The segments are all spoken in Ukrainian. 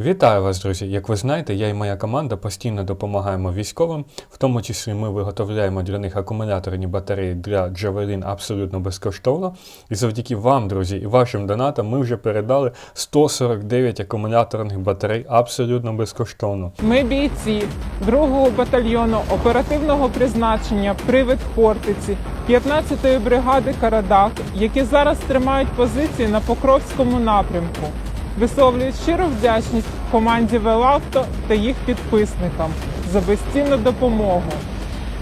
Вітаю вас, друзі! Як ви знаєте, я і моя команда постійно допомагаємо військовим, в тому числі ми виготовляємо для них акумуляторні батареї для Javelin абсолютно безкоштовно. І завдяки вам, друзі, і вашим донатам ми вже передали 149 акумуляторних батарей абсолютно безкоштовно. Ми бійці 2-го батальйону оперативного призначення Привид Хортиці 15-ї бригади Карадак, які зараз тримають позиції на Покровському напрямку. Висловлюють щиру вдячність команді Велавто та їх підписникам за безцінну допомогу.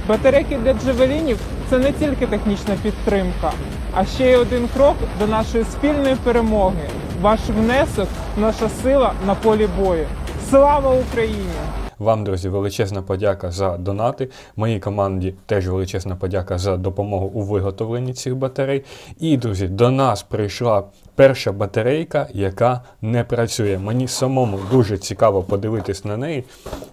Батарейки для джевелінів це не тільки технічна підтримка, а ще й один крок до нашої спільної перемоги. Ваш внесок, наша сила на полі бою. Слава Україні! Вам, друзі, величезна подяка за донати. Моїй команді теж величезна подяка за допомогу у виготовленні цих батарей. І, друзі, до нас прийшла перша батарейка, яка не працює. Мені самому дуже цікаво подивитись на неї,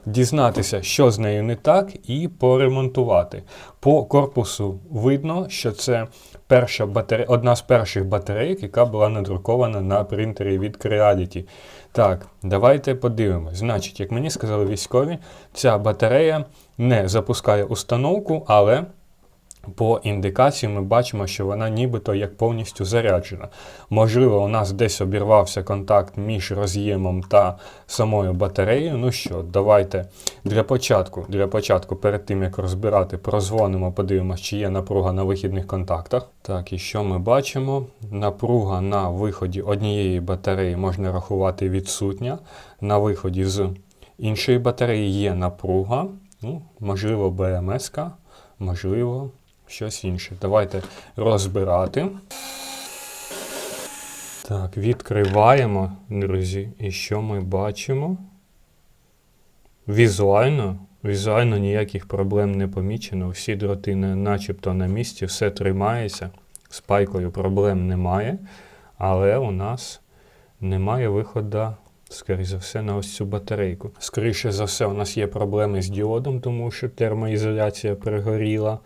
дізнатися, що з нею не так, і поремонтувати. По корпусу видно, що це перша батарея, одна з перших батарейок, яка була надрукована на принтері від Creality. Так, давайте подивимось. Значить, як мені сказали військові, ця батарея не запускає установку, але по індикації ми бачимо, що вона нібито як повністю заряджена. Можливо, у нас десь обірвався контакт між роз'ємом та самою батареєю. Ну що, давайте для початку, для початку, перед тим як розбирати, прозвонимо, подивимося, чи є напруга на вихідних контактах. Так, і що ми бачимо? Напруга на виході однієї батареї можна рахувати відсутня. На виході з іншої батареї є напруга. Ну, можливо, БМС, можливо, щось інше. Давайте розбирати. Так, відкриваємо, друзі. І що ми бачимо? Візуально, візуально ніяких проблем не помічено. Всі дроти на- начебто на місці, все тримається. З пайкою проблем немає. Але у нас немає виходу, скоріше за все, на ось цю батарейку. Скоріше за все, у нас є проблеми з діодом, тому що термоізоляція перегоріла.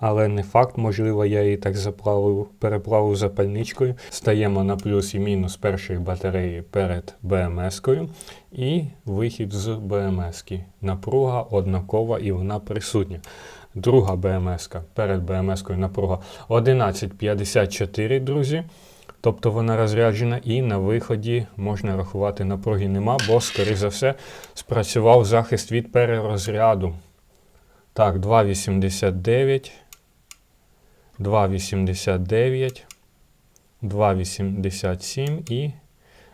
Але не факт, можливо, я її так заплавив, переплавив запальничкою. Стаємо на плюс і мінус першої батареї перед БМС-кою. І вихід з БМС-ки. Напруга однакова і вона присутня. Друга БМС-ка перед БМС-кою напруга 11,54, друзі. Тобто вона розряджена і на виході можна рахувати напруги нема, бо, скоріше за все, спрацював захист від перерозряду. Так, 2,89, 2,89, 2,87 і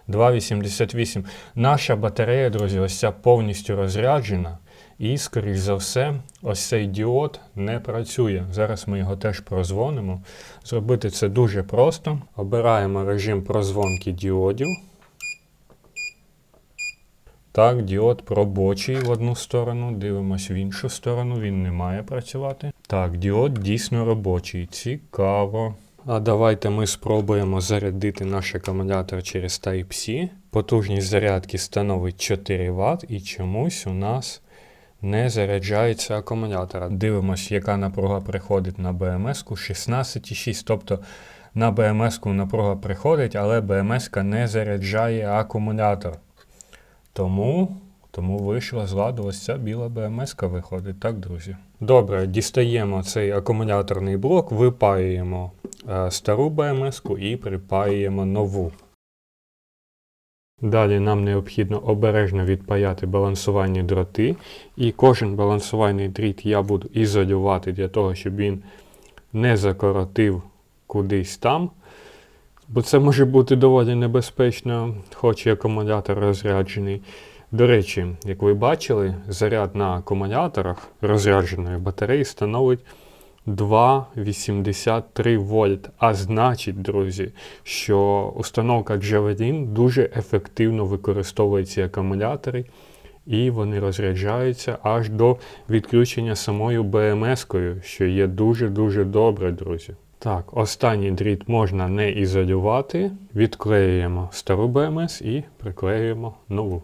2,88. Наша батарея, друзі, ось ця повністю розряджена. І, скоріш за все, ось цей діод не працює. Зараз ми його теж прозвонимо. Зробити це дуже просто. Обираємо режим прозвонки діодів. Так, діод робочий в одну сторону, дивимось в іншу сторону, він не має працювати. Так, діод дійсно робочий. Цікаво. А давайте ми спробуємо зарядити наш акумулятор через Type-C. Потужність зарядки становить 4 Вт і чомусь у нас не заряджається акумулятор. Дивимось, яка напруга приходить на БМС-ку 16,6. Тобто на БМС-ку напруга приходить, але БМС-ка не заряджає акумулятор. Тому, тому вийшла з ладу ось ця біла БМС-ка виходить, так, друзі? Добре, дістаємо цей акумуляторний блок, випаюємо е, стару БМС-ку і припаюємо нову. Далі нам необхідно обережно відпаяти балансувальні дроти, і кожен балансувальний дріт я буду ізолювати для того, щоб він не закоротив кудись там. Бо це може бути доволі небезпечно, хоч і акумулятор розряджений. До речі, як ви бачили, заряд на акумуляторах розрядженої батареї становить 2,83 вольт. А значить, друзі, що установка Javelin дуже ефективно використовує ці акумулятори, і вони розряджаються аж до відключення самою БМС-кою, що є дуже-дуже добре, друзі. Так, останній дріт можна не ізолювати. Відклеюємо стару БМС і приклеюємо нову.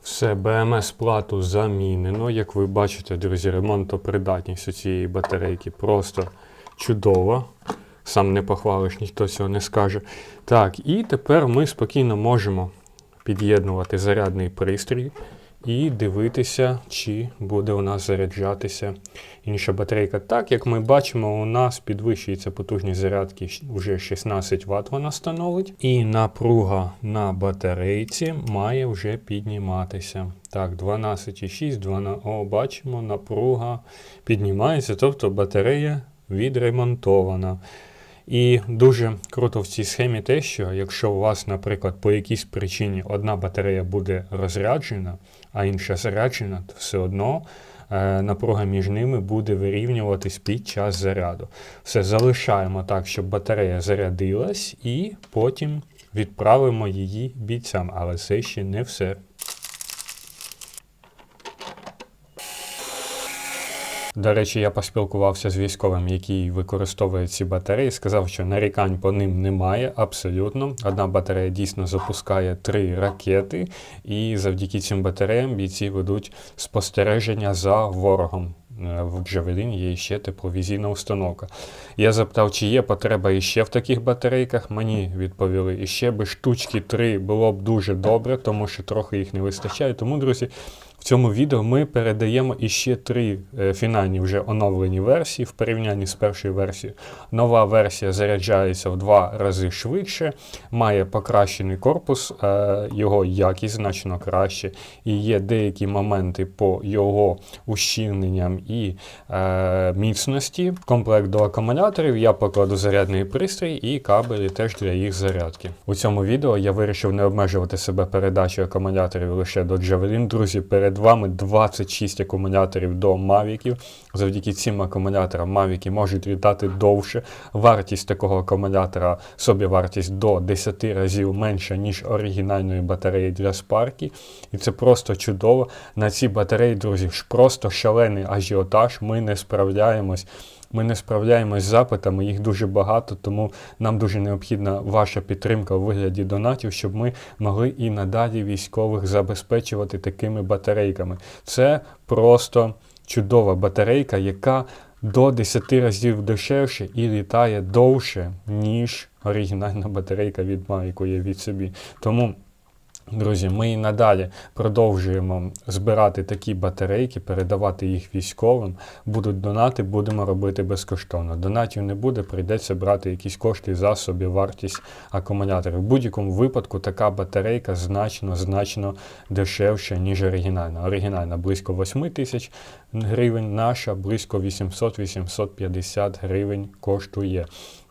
Все, БМС плату замінено. Як ви бачите, друзі, ремонтопридатність у цієї батарейки просто чудова. Сам не похвалиш, ніхто цього не скаже. Так, і тепер ми спокійно можемо під'єднувати зарядний пристрій і дивитися, чи буде у нас заряджатися інша батарейка. Так, як ми бачимо, у нас підвищується потужність зарядки вже 16 Вт вона становить, і напруга на батарейці має вже підніматися. Так, 12,6, 12, о, бачимо, напруга піднімається, тобто батарея відремонтована. І дуже круто в цій схемі те, що якщо у вас, наприклад, по якійсь причині одна батарея буде розряджена, а інша заряджена, то все одно е, напруга між ними буде вирівнюватись під час заряду. Все залишаємо так, щоб батарея зарядилась, і потім відправимо її бійцям. Але це ще не все. До речі, я поспілкувався з військовим, який використовує ці батареї. Сказав, що нарікань по ним немає абсолютно. Одна батарея дійсно запускає три ракети, і завдяки цим батареям бійці ведуть спостереження за ворогом. Е, В Джавелін є ще тепловізійна установка. Я запитав, чи є потреба іще в таких батарейках. Мені відповіли, іще би штучки три було б дуже добре, тому що трохи їх не вистачає. Тому, друзі, в цьому відео ми передаємо іще три е, фінальні вже оновлені версії в порівнянні з першою версією. Нова версія заряджається в два рази швидше, має покращений корпус, е, його якість значно краще, і є деякі моменти по його ущільненням і е, міцності. Комплект до акумуляторів я покладу зарядний пристрій і кабелі теж для їх зарядки. У цьому відео я вирішив не обмежувати себе передачею акумуляторів лише до Javelin. Друзі, перед вами 26 акумуляторів до Мавіків. Завдяки цим акумуляторам Мавіки можуть літати довше. Вартість такого акумулятора, собівартість до 10 разів менша, ніж оригінальної батареї для спарки. І це просто чудово. На ці батареї, друзі, просто шалений ажіотаж. Ми не справляємось. Ми не справляємось з запитами, їх дуже багато, тому нам дуже необхідна ваша підтримка у вигляді донатів, щоб ми могли і надалі військових забезпечувати такими батарейками. Це просто чудова батарейка, яка до 10 разів дешевше і літає довше, ніж оригінальна батарейка від Mavic є від собі. Тому Друзі, ми і надалі продовжуємо збирати такі батарейки, передавати їх військовим. Будуть донати, будемо робити безкоштовно. Донатів не буде, прийдеться брати якісь кошти за собі вартість акумуляторів. В будь-якому випадку така батарейка значно значно дешевша, ніж оригінальна. Оригінальна близько 8 тисяч гривень, наша близько 800-850 гривень коштує.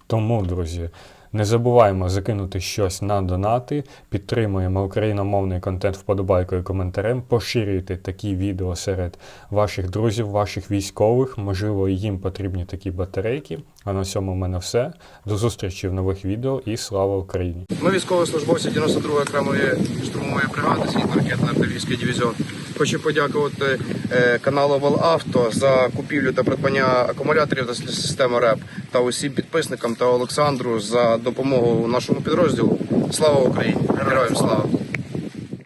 Тому, друзі. Не забуваємо закинути щось на донати, підтримуємо україномовний контент вподобайкою коментарем, поширюйте такі відео серед ваших друзів, ваших військових. Можливо, їм потрібні такі батарейки. А на цьому в мене все. До зустрічі в нових відео і слава Україні! Ми військовослужбовці 92-ї окремої штурмової бригади зенітно-ракетно-артилерійський дивізіон. Хочу подякувати е, каналу Волавто за купівлю та придбання акумуляторів та системи РЕП та усім підписникам та Олександру за допомогу нашому підрозділу. Слава Україні! Героям слава!